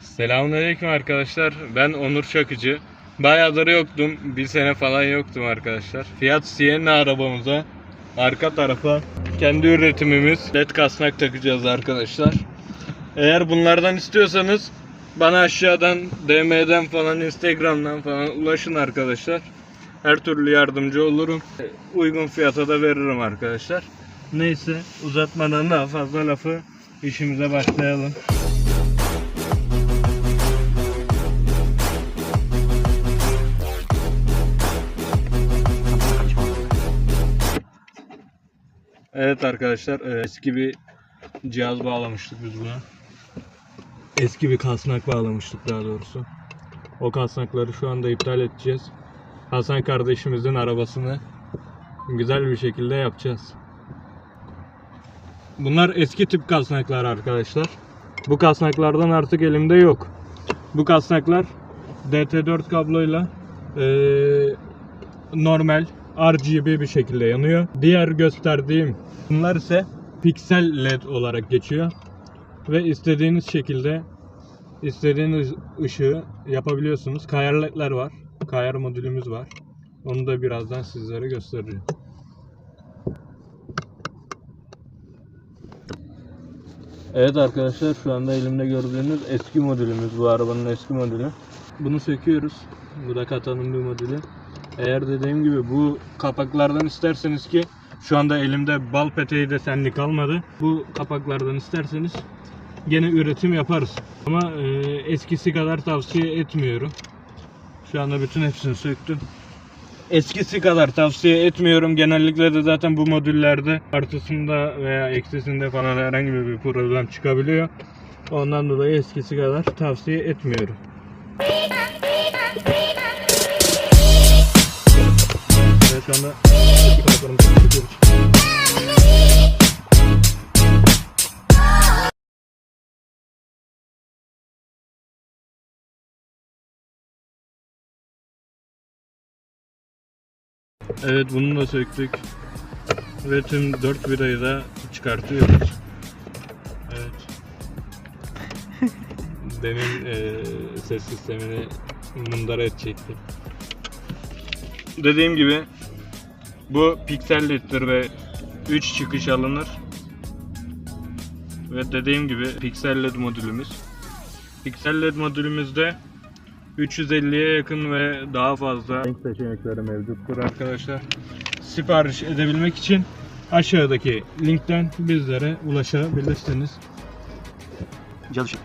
Selamünaleyküm arkadaşlar. Ben Onur Çakıcı. Bayağıdır yoktum. Bir sene falan yoktum arkadaşlar. Fiat Sienna arabamıza arka tarafa kendi üretimimiz led kasnak takacağız arkadaşlar. Eğer bunlardan istiyorsanız bana aşağıdan DM'den falan Instagram'dan falan ulaşın arkadaşlar. Her türlü yardımcı olurum. Uygun fiyata da veririm arkadaşlar. Neyse uzatmadan daha fazla lafı işimize başlayalım. Evet arkadaşlar e, eski bir cihaz bağlamıştık biz buna. Eski bir kasnak bağlamıştık daha doğrusu. O kasnakları şu anda iptal edeceğiz. Hasan kardeşimizin arabasını güzel bir şekilde yapacağız. Bunlar eski tip kasnaklar arkadaşlar. Bu kasnaklardan artık elimde yok. Bu kasnaklar DT4 kabloyla eee, normal RGB bir şekilde yanıyor. Diğer gösterdiğim bunlar ise piksel led olarak geçiyor. Ve istediğiniz şekilde istediğiniz ışığı yapabiliyorsunuz. Kayar ledler var. Kayar modülümüz var. Onu da birazdan sizlere göstereceğim. Evet arkadaşlar şu anda elimde gördüğünüz eski modülümüz bu arabanın eski modülü. Bunu söküyoruz. Bu da Kata'nın bir modülü. Eğer dediğim gibi bu kapaklardan isterseniz ki şu anda elimde bal peteği desenli kalmadı. Bu kapaklardan isterseniz gene üretim yaparız. Ama e, eskisi kadar tavsiye etmiyorum. Şu anda bütün hepsini söktüm. Eskisi kadar tavsiye etmiyorum. Genellikle de zaten bu modüllerde artısında veya eksisinde falan herhangi bir problem çıkabiliyor. Ondan dolayı eskisi kadar tavsiye etmiyorum. Evet bunu da söktük. Ve tüm 4 vidayı da çıkartıyoruz. Evet. Demin eee, ses sistemini mundara edecekti. Dediğim gibi bu piksel leddir ve 3 çıkış alınır. Ve dediğim gibi piksel led modülümüz. Piksel led modülümüzde 350'ye yakın ve daha fazla renk seçenekleri mevcuttur arkadaşlar. Sipariş edebilmek için aşağıdaki linkten bizlere ulaşabilirsiniz. Çalışın.